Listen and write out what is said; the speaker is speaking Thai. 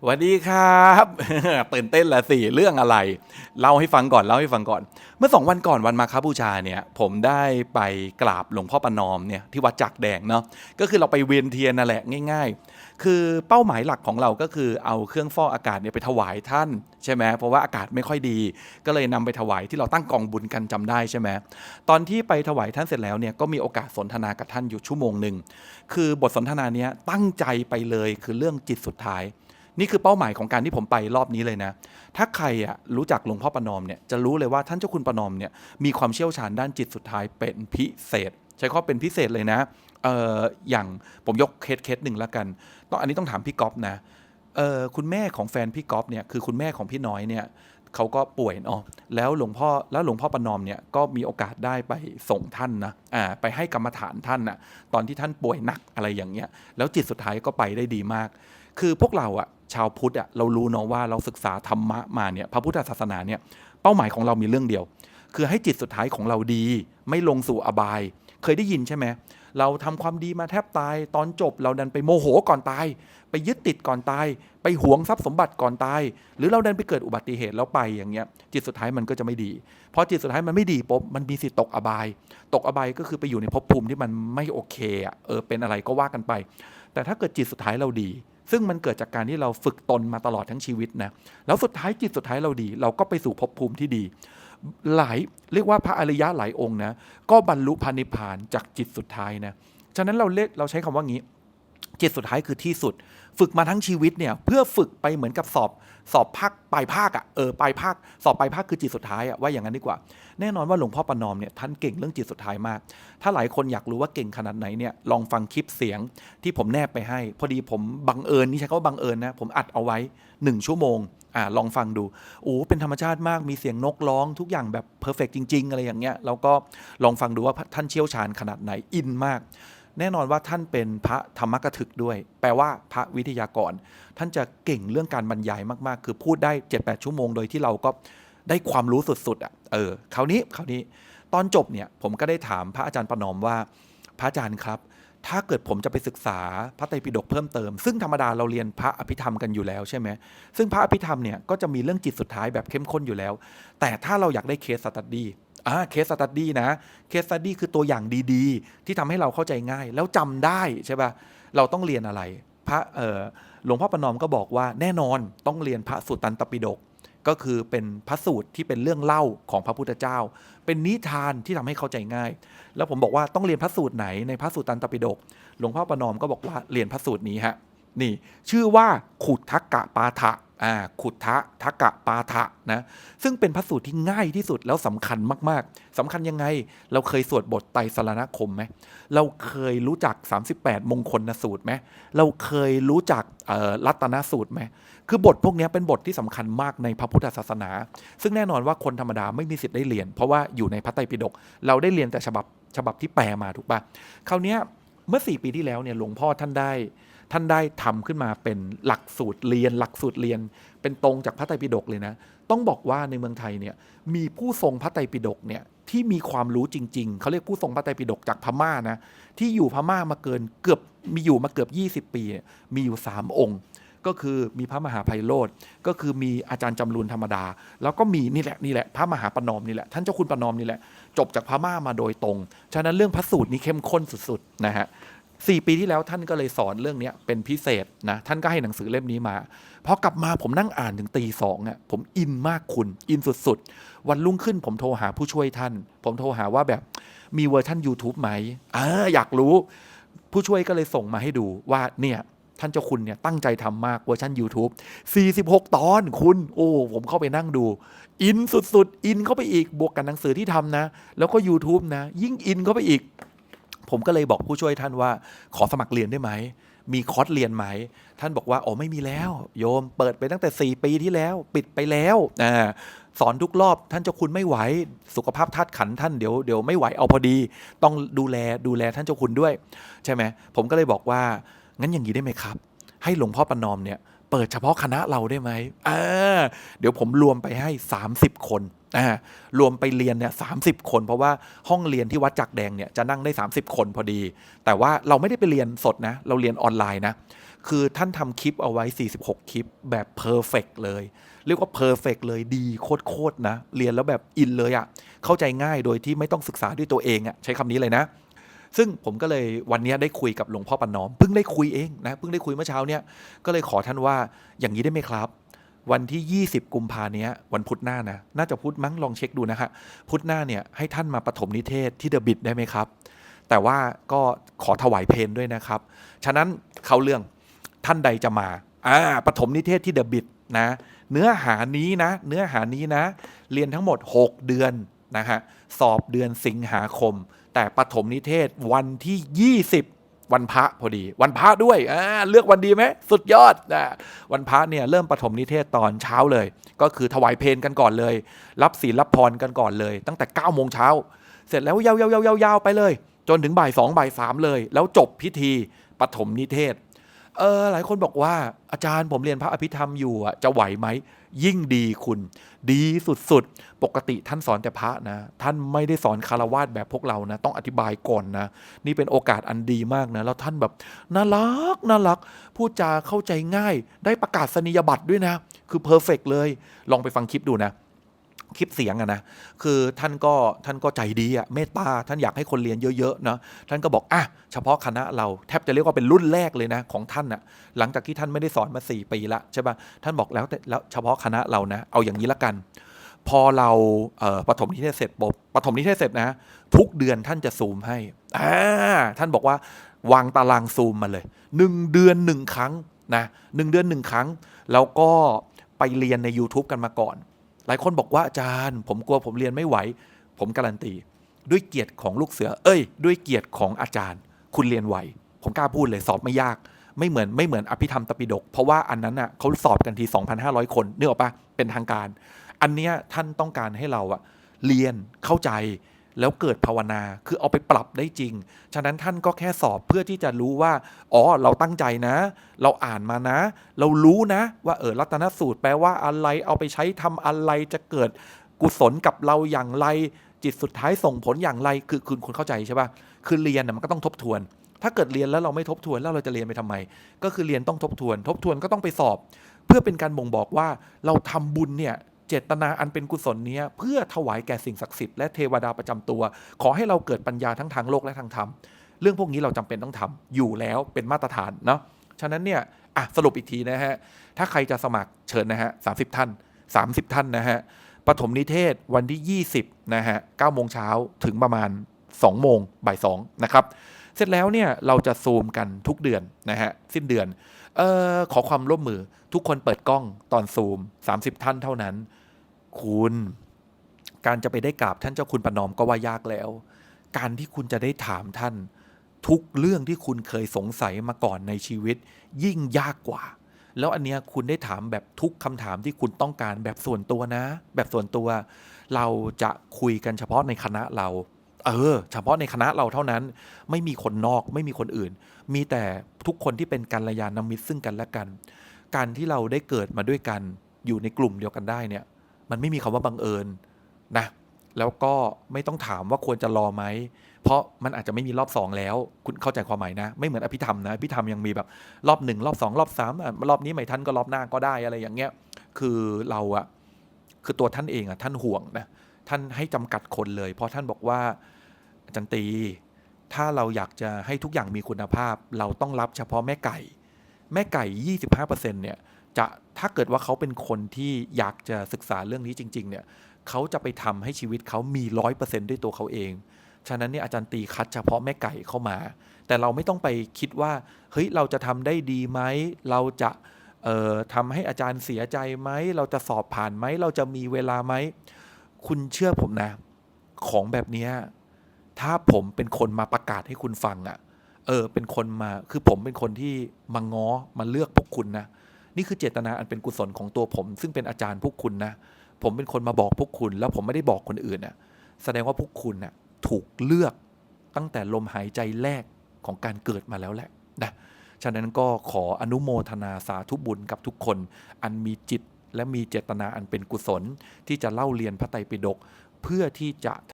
สวัสดีครับ ตื่นเต้นละสิเรื่องอะไร เล่าให้ฟังก่อนเล่าให้ฟังก่อน เมื่อสองวันก่อนวันมาคบูชาเนี่ย ผมได้ไปกราบหลวงพ่อประนอมเนี่ยที่วัดจักแดงเนาะก็คือเราไปเวียนเทียนนั่นแหละง่าย ๆ คือเป้าหมายหลักของเราก็คือเอาเครื่องฟอกอากาศเนี่ยไปถวายท่านใช่ไหมเพราะว่าอากาศไม่ค่อยดี ก็เลยนำไปถวายที่เราตั้งกองบุญกันจำได้ใช่ไหมตอนที่ไปถวายท่านเสร็จแล้วเนี่ยก็มีโอกาสสนทนากับท่านอยู่ชั่วโมงหนึ่งคือบทสนทนาเนี้ยตั้งใจไปเลยคือเรื่องจิตสุดท้าย นี่คือเป้าหมายของการที่ผมไปรอบนี้เลยนะ ถ้าใครอะรู้จักหลวงพ่อประนอมเนี่ยจะรู้เลยว่าท่านเจ้าคุณประนอมเนี่ยมีความเชี่ยวชาญด้านจิตสุดท้ายเป็นพิเศษ ใช้ข้อเป็นพิเศษเลยนะเอออย่างผมยกเคสเคสหนึ่งแล้วกันต้องอันนี้ต้องถามพี่ก๊อฟนะเออคุณแม่ของแฟนพี่ก๊อฟเนี่ยคือคุณแม่ของพี่น้อยเนี่ยเขาก็ป่วยเนาะแล้วหลวงพ่อแล้วหลวงพ่อประนอมเนี่ยก็มีโอกาสได้ไปส่งท่านนะอ่าไปให้กรรมฐานท่านนะตอนที่ท่านป่วยหนักอะไรอย่างเงี้ยแล้วจิตสุดท้ายก็ไปได้ดีมาก คือพวกเราอะ ชาวพุทธอะเรารู้เนาะว่าเราศึกษาธรรมะมาเนี่ยพระพุทธศาสนาเนี่ยเป้าหมายของเรามีเรื่องเดียว คือให้จิตสุดท้ายของเราดี ไม่ลงสู่อบาย เคยได้ยินใช่ไหมเราทำความดีมาแทบตาย ตอนจบเราดันไปโมโหก่อนตาย ไปยึดติดก่อนตาย ไปหวงทรัพย์สมบัติก่อนตาย หรือเราดันไปเกิดอุบัติเหตุแล้วไปอย่างเงี้ย จิตสุดท้ายมันก็จะไม่ดีพอจิตสุดท้ายมันไม่ดีปุ๊บมันมีสิทธิ์ตกอบาย ตกอบายก็คือไปอยู่ในภพภูมิที่มันไม่โอเคอะเออเป็นอะไรก็ว่ากันไป แต่ถ้าเกิดจิตสุดท้ายเราดี ซึ่งมันเกิดจากการที่เราฝึกตนมาตลอดทั้งชีวิตนะแล้วสุดท้ายจิตสุดท้ายเราดี เราก็ไปสู่ภพภูมิที่ดี หลายเรียกว่าพระอริยะหลายองค์นะก็บรรลุพันิพานจากจิตสุดท้ายนะฉะนั้นเราเรกเราใช้คำว่างี้ จิตสุดท้ายคือที่สุด ฝึกมาทั้งชีวิตเนี่ยเพื่อฝึกไปเหมือนกับสอบ สอบภาคปลายภาคอะเออปลายภาคสอบปลายภาคคือจิตสุดท้ายอะว่าอย่างนั้นดีกว่า แน่นอนว่าหลวงพ่อประนอมเนี่ยท่านเก่งเรื่องจิตสุดท้ายมาก ถ้าหลายคนอยากรู้ว่าเก่งขนาดไหนเนี่ยลองฟังคลิปเสียงที่ผมแนบไปให้ พอดีผมบังเอิญนี่ใช้คำว่าบังเอิญนะผมอัดเอาไว้ 1 ชั่วโมงอ่าลองฟังดูโอ้เป็นธรรมชาติมากมีเสียงนกร้องทุกอย่างแบบเพอร์เฟกจริง ๆ อะไรอย่างเงี้ยแล้วก็ลองฟังดูว่าท่านเชี่ยวชาญขนาดไหนอินมาก แน่นอนว่าท่านเป็นพระธรรมกถึกด้วย แปลว่าพระวิทยากร ท่านจะเก่งเรื่องการบรรยายมากๆ คือพูดได้ 7-8 ชั่วโมงโดยที่เราก็ได้ความรู้สุดๆอะเออคราวนี้คราวนี้ตอนจบเนี่ยผมก็ได้ถามพระอาจารย์ประนอมว่า พระอาจารย์ครับ ถ้าเกิดผมจะไปศึกษาพระไตรปิฎกเพิ่มเติม ซึ่งธรรมดาเราเรียนพระอภิธรรมกันอยู่แล้วใช่ไหมซึ่งพระอภิธรรมเนี่ยก็จะมีเรื่องจิตสุดท้ายแบบเข้มข้นอยู่แล้ว แต่ถ้าเราอยากได้เคสสตัดดี้ อ่าเคสสตัดดี้นะเคสสตัดดี้คือตัวอย่างดีๆ ที่ทำให้เราเข้าใจง่าย แล้วจำได้ใช่ป่ะเราต้องเรียนอะไร พระหลวงพ่อประนอมก็บอกว่าแน่นอนต้องเรียนพระสุตตันตปิฎกก็คือเป็นพระสูตรที่เป็นเรื่องเล่าของพระพุทธเจ้า เป็นนิทานที่ทำให้เข้าใจง่าย แล้วผมบอกว่าต้องเรียนพระสูตรไหนในพระสุตรตันตปิฎกหลวงพ่อประนอมก็บอกว่าเรียนพระสูตรนี้ฮะนี่ชื่อว่าขุดทักกะปาฐะ ขุดทะทักะปาฐะนะซึ่งเป็นพระสูตรที่ง่ายที่สุดแล้วสำคัญมาก ๆสำคัญยังไง เราเคยสวดบทไตรสรณคมไหมเราเคยรู้จัก 38 มงคลนสูตรไหมเราเคยรู้จักรัตนสูตรไหมคือบทพวกนี้เป็นบทที่สำคัญมากในพระพุทธศาสนา ซึ่งแน่นอนว่าคนธรรมดาไม่มีสิทธิ์ได้เรียน เพราะว่าอยู่ในพระไตรปิฎกเราได้เรียนแต่ฉบับฉบับที่แปลมาถูกปะคราวเนี้ยเมื่อ 4 ปีที่แล้วเนี่ยหลวงพ่อท่านได้ ท่านได้ทำขึ้นมาเป็นหลักสูตรเรียน หลักสูตรเรียน เป็นตรงจากพระไตรปิฎกเลยนะ ต้องบอกว่าในเมืองไทยเนี่ยมีผู้ทรงพระไตรปิฎกเนี่ยที่มีความรู้จริง ๆ เขาเรียกผู้ทรงพระไตรปิฎกจากพม่านะที่อยู่พม่ามาเกินเกือบมีอยู่มาเกือบ 20 ปีเนี่ยมีอยู่ 3 องค์ ก็คือมีพระมหาไพโรธก็คือมีอาจารย์จำรูนธรรมดา แล้วก็มีนี่แหละนี่แหละพระมหาประนอมนี่แหละท่านเจ้าคุณประนอมนี่แหละจบจากพม่ามาโดยตรง ฉะนั้นเรื่องพระสูตรนี้เข้มข้นสุดๆนะฮะ สี่ปีที่แล้วท่านก็เลยสอนเรื่องนี้เป็นพิเศษนะท่านก็ให้หนังสือเล่มนี้มาพอกลับมาผมนั่งอ่านถึงตีสองอะผมอินมากคุณอินสุดๆ วันรุ่งขึ้นผมโทรหาผู้ช่วยท่าน ผมโทรหาว่าแบบมีเวอร์ชัน YouTube ไหมออยากรู้ ผู้ช่วยก็เลยส่งมาให้ดูว่าเนี่ยท่านเจ้าคุณเนี่ยตั้งใจทำมากเวอร์ชัน YouTube 46 ตอนคุณ โอ้ ผมเข้าไปนั่งดู อินสุดๆ อินเข้าไปอีกบวกกับหนังสือที่ทำนะ แล้วก็ YouTube นะ ยิ่งอินเข้าไปอีก ผมก็เลยบอกผู้ช่วยท่านว่า ขอสมัครเรียนได้ไหม มีคอร์สเรียนไหม ท่านบอกว่า อ๋อ ไม่มีแล้ว โยม เปิดไปตั้งแต่ 4 ปีที่แล้ว ปิดไปแล้วอ่าสอนทุกรอบ ท่านเจ้าคุณไม่ไหว สุขภาพธาตุขันท่านเดี๋ยวเดี๋ยวไม่ไหวเอาพอดี ต้องดูแลดูแลท่านเจ้าคุณด้วย ใช่ไหม ผมก็เลยบอกว่า งั้นอย่างนี้ได้ไหมครับ ให้หลวงพ่อประนอมเนี่ย เปิดเฉพาะคณะเราได้ไหมอ่าเดี๋ยวผมรวมไปให้ 30 คน อ่ารวมไปเรียนเนี่ยสาคน เพราะว่าห้องเรียนที่วัดจักรแดงเนี่ยจะนั่งได้ 30 คนพอดี แต่ว่าเราไม่ได้ไปเรียนสดนะ เราเรียนออนไลน์นะ คือท่านทำคลิปเอาไว้ 46 คลิปแบบเพอร์เฟกเลย เรียกว่าเพอร์เฟกเลยดีโคตรๆนะ เรียนแล้วแบบอินเลยอะเข้าใจง่ายโดยที่ไม่ต้องศึกษาด้วยตัวเองอะใช้คำนี้เลยนะซึ่งผมก็เลยวันนี้ได้คุยกับหลวงพ่อปันนอมเพิ่งได้คุยเองนะเพิ่งได้คุยเมื่อเช้าเนี่ยก็เลยขอท่านว่าอย่างนี้ได้ไหมครับ วันที่ 20 กุมภาเนี้ยวันพุธหน้านะ น่าจะพุธมั้งลองเช็คดูนะฮะ พุธหน้าเนี่ยให้ท่านมาปฐมนิเทศที่เดอะบิดได้ไหมครับ แต่ว่าก็ขอถวายเพลงด้วยนะครับ ฉะนั้นเขาเรื่องท่านใดจะมา อ่าปฐมนิเทศที่เดอะบิดนะ เนื้อหานี้นะ เนื้อหานี้นะ เรียนทั้งหมด 6 เดือนนะฮะ สอบเดือนสิงหาคม แต่ปฐมนิเทศวันที่ 20 วันพระพอดี วันพระด้วยอ่าเลือกวันดีไหมสุดยอดนะวันพระเนี่ยเริ่มปฐมนิเทศตอนเช้าเลย ก็คือถวายเพลกันก่อนเลย รับศีลรับพรกันก่อนเลย ตั้งแต่9โมงเช้าเสร็จแล้วยาวๆๆๆๆไปเลย จนถึงบ่ายสองบ่ายสามเลย แล้วจบพิธีปฐมนิเทศเออหลายคนบอกว่าอาจารย์ผมเรียนพระอภิธรรมอยู่อะจะไหวไหม ยิ่งดีคุณ ดีสุดๆ ปกติท่านสอนแต่พระนะ ท่านไม่ได้สอนคารวาสแบบพวกเรานะ ต้องอธิบายก่อนนะ นี่เป็นโอกาสอันดีมากนะ แล้วท่านแบบน่ารักน่ารัก พูดจาเข้าใจง่าย ได้ประกาศนียบัตรด้วยนะ คือเพอร์เฟกเลย ลองไปฟังคลิปดูนะ คลิปเสียงอะนะคือท่านก็ท่านก็ใจดีอะเมตตาท่านอยากให้คนเรียนเยอะๆเนาะท่านก็บอกอะเฉพาะคณะเราแทบจะเรียกว่าเป็นรุ่นแรกเลยนะของท่านอะหลังจากที่ท่านไม่ได้สอนมา 4 ปีละใช่ปะท่านบอกแล้วแต่แล้วเฉพาะคณะเรานะ เอาอย่างนี้ละกัน พอเราเอ่อปฐมนิเทศเสร็จปบปฐมนิเทศเสร็จนะ ทุกเดือนท่านจะซูมให้อ่าท่านบอกว่าวางตารางซูมมาเลยหนึ่งเดือนหนึ่งครั้งนะหนึ่งเดือนหนึ่งครั้ง แล้วก็ไปเรียนใน YouTube กันมาก่อน หลายคนบอกว่าอาจารย์ ผมกลัวผมเรียนไม่ไหว ผมการันตี ด้วยเกียรติของลูกเสือ เอ้ย ด้วยเกียรติของอาจารย์ คุณเรียนไหว ผมกล้าพูดเลยสอบไม่ยาก ไม่เหมือนไม่เหมือนอภิธรรมตปิฎกเพราะว่าอันนั้นอะเขาสอบกันที 2,500 คนนึกออกปะเป็นทางการ อันเนี้ยท่านต้องการให้เราอะเรียนเข้าใจ แล้วเกิดภาวนาคือเอาไปปรับได้จริง ฉะนั้นท่านก็แค่สอบเพื่อที่จะรู้ว่า อ๋อ เราตั้งใจนะ เราอ่านมานะ เรารู้นะ ว่าเออรัตนสูตรแปลว่าอะไร เอาไปใช้ทำอะไรจะเกิดกุศลกับเราอย่างไร จิตสุดท้ายส่งผลอย่างไร คือคือคุณเข้าใจใช่ปะคือเรียนน่ะมันก็ต้องทบทวน ถ้าเกิดเรียนแล้วเราไม่ทบทวนแล้วเราจะเรียนไปทำไม ก็คือเรียนต้องทบทวน ทบทวนก็ต้องไปสอบ เพื่อเป็นการบ่งบอกว่าเราทำบุญเนี่ย เจตนาอันเป็นกุศลนี้เพื่อถวายแก่สิ่งศักดิ์สิทธิ์และเทวดาประจำตัว ขอให้เราเกิดปัญญาทั้งทางโลกและทางธรรม เรื่องพวกนี้เราจำเป็นต้องทำอยู่แล้วเป็นมาตรฐานเนาะฉะนั้นเนี่ยอะสรุปอีกทีนะฮะ ถ้าใครจะสมัครเชิญนะฮะสาท่าน 30 ท่านนะฮะปฐมนิเทศวันที่ 20นะฮะ9โมงเช้าถึงประมาณ 2 โมงบ่าย2นะครับ เสร็จแล้วเนี่ยเราจะซูมกันทุกเดือนนะฮะสิ้นเดือน เออขอความร่วมมือทุกคนเปิดกล้องตอนซูม 30 ท่านเท่านั้น คุณ การจะไปได้กราบท่านเจ้าคุณประนอมก็ว่ายากแล้ว การที่คุณจะได้ถามท่าน ทุกเรื่องที่คุณเคยสงสัยมาก่อนในชีวิต ยิ่งยากกว่า แล้วอันเนี้ยคุณได้ถามแบบทุกคำถามที่คุณต้องการแบบส่วนตัวนะ แบบส่วนตัว เราจะคุยกันเฉพาะในคณะเรา เออ เฉพาะในคณะเราเท่านั้น ไม่มีคนนอกไม่มีคนอื่น มีแต่ทุกคนที่เป็นกัลยาณมิตรซึ่งกันและกัน การที่เราได้เกิดมาด้วยกันอยู่ในกลุ่มเดียวกันได้เนี่ย มันไม่มีคำว่าบังเอิญนะ แล้วก็ไม่ต้องถามว่าควรจะรอไหม เพราะมันอาจจะไม่มีรอบสองแล้ว คุณเข้าใจความหมายนะ ไม่เหมือนอภิธรรมนะ อภิธรรมยังมีแบบรอบหนึ่งรอบสองรอบสามอะรอบนี้ไม่ทันก็รอบหน้าก็ได้อะไรอย่างเงี้ย คือเราอะคือตัวท่านเองอะท่านห่วงนะ ท่านให้จำกัดคนเลย เพราะท่านบอกว่าอาจารย์ตี ถ้าเราอยากจะให้ทุกอย่างมีคุณภาพ เราต้องรับเฉพาะแม่ไก่ แม่ไก่ 25%เนี่ยจะถ้าเกิดว่าเขาเป็นคนที่อยากจะศึกษาเรื่องนี้จริง ๆ เนี่ยเขาจะไปทำให้ชีวิตเขามีร้อยเปอร์เซ็นด้วยตัวเขาเอง ฉะนั้นเนี่ยอาจารย์ตีคัดเฉพาะแม่ไก่เข้ามา แต่เราไม่ต้องไปคิดว่า เฮ้ย เราจะทำได้ดีไหม เราจะเอ่อทำให้อาจารย์เสียใจไหม เราจะสอบผ่านไหม เราจะมีเวลาไหม คุณเชื่อผมนะ ของแบบนี้ถ้าผมเป็นคนมาประกาศให้คุณฟังอะ่ะ เออ เป็นคนมา คือผมเป็นคนที่มาง้อ มาเลือกพวกคุณนะ นี่คือเจตนาอันเป็นกุศลของตัวผม ซึ่งเป็นอาจารย์พวกคุณนะ ผมเป็นคนมาบอกพวกคุณ แล้วผมไม่ได้บอกคนอื่นน่ะ แสดงว่าพวกคุณน่ะถูกเลือกตั้งแต่ลมหายใจแรกของการเกิดมาแล้วแหละนะ ฉะนั้นก็ขออนุโมทนาสาธุบุญกับทุกคน อันมีจิต และมีเจตนาอันเป็นกุศล ที่จะเล่าเรียนพระไตรปิฎกเพื่อที่จะ